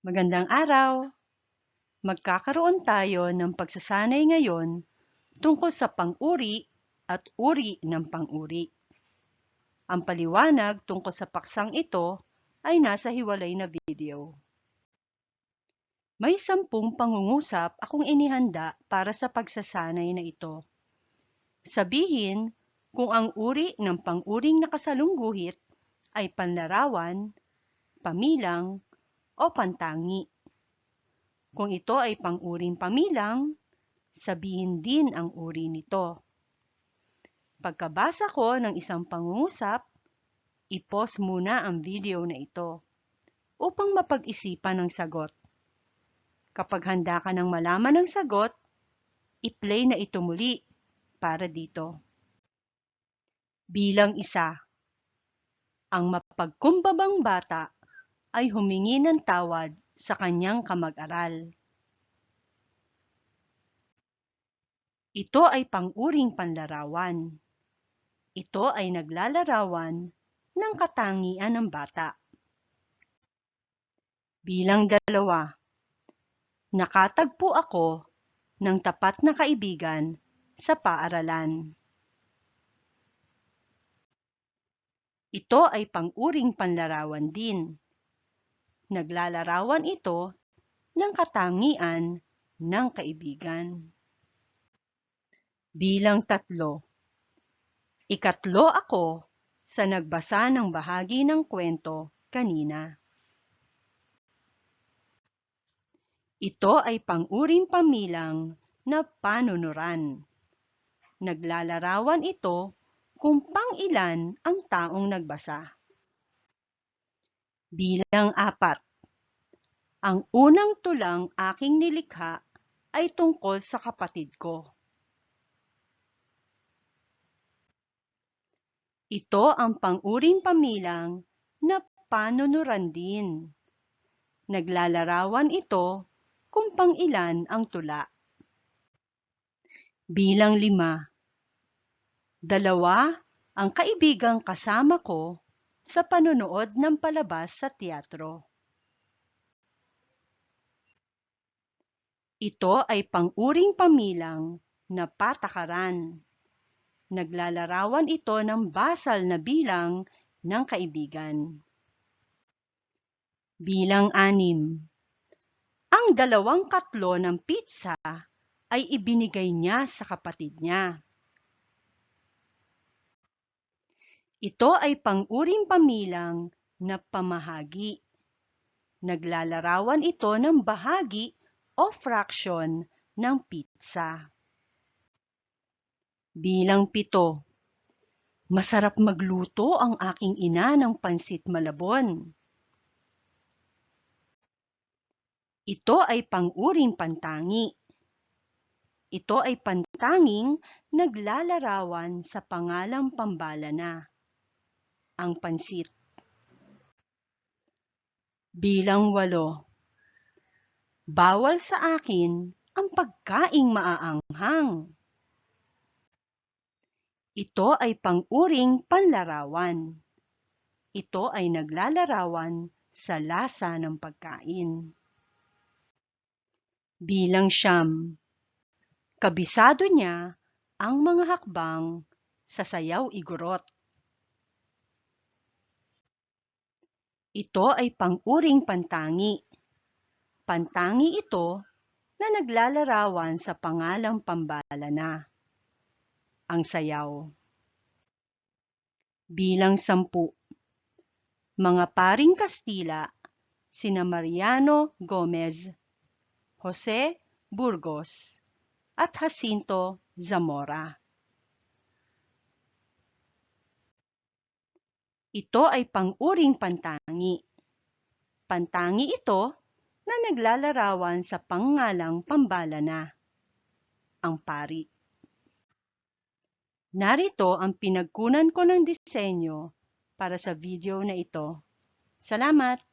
Magandang araw! Magkakaroon tayo ng pagsasanay ngayon tungkol sa pang-uri at uri ng pang-uri. Ang paliwanag tungkol sa paksang ito ay nasa hiwalay na video. May sampung pangungusap akong inihanda para sa pagsasanay na ito. Sabihin kung ang uri ng pang-uring nakasalungguhit ay panlarawan, pamilang, o pantangi. Kung ito ay pang-uring pamilang, sabihin din ang uri nito. Pagkabasa ko ng isang pangungusap, ipos muna ang video na ito upang mapag-isipan ng sagot. Kapag handa ka ng malaman ng sagot, i-play na ito muli para dito. Bilang isa, ang mapagkumbabang bata ay humingi ng tawad sa kanyang kamag-aral. Ito ay pang-uring panlarawan. Ito ay naglalarawan ng katangian ng bata. Bilang dalawa, nakatagpo ako ng tapat na kaibigan sa paaralan. Ito ay pang-uring panlarawan din. Naglalarawan ito ng katangian ng kaibigan. Bilang tatlo, ikatlo ako sa nagbasa ng bahagi ng kwento kanina. Ito ay pang-uring pamilang na panunuran. Naglalarawan ito kung pang-ilan ang taong nagbasa. Bilang apat, ang unang tulang aking nilikha ay tungkol sa kapatid ko. Ito ang pang-uring pamilang na panunuran din. Naglalarawan ito kung pang-ilan ang tula. Bilang lima, dalawa ang kaibigang kasama ko sa panonood ng palabas sa teatro. Ito ay pang-uring pamilang na patakaran. Naglalarawan ito ng basal na bilang ng kaibigan. Bilang anim. Ang dalawang katlo ng pizza ay ibinigay niya sa kapatid niya. Ito ay pang-uring pamilang na pamahagi. Naglalarawan ito ng bahagi o fraction ng pizza. Bilang pito, masarap magluto ang aking ina ng pansit malabon. Ito ay pang-uring pantangi. Ito ay pantanging naglalarawan sa pangalang pambala na ang pansit. Bilang walo, bawal sa akin ang pagkaing maaanghang. Ito ay pang-uring panlarawan. Ito ay naglalarawan sa lasa ng pagkain. Bilang siyam, kabisado niya ang mga hakbang sa sayaw igurot. Ito ay pang-uring pantangi. Pantangi ito na naglalarawan sa pangalang pambala na, ang sayaw. Bilang sampu, mga paring Kastila, sina Mariano Gomez, Jose Burgos, at Jacinto Zamora. Ito ay pang-uring pantangi. Pantangi ito na naglalarawan sa pangalang pambala na, ang pari. Narito ang pinagkunan ko ng disenyo para sa video na ito. Salamat!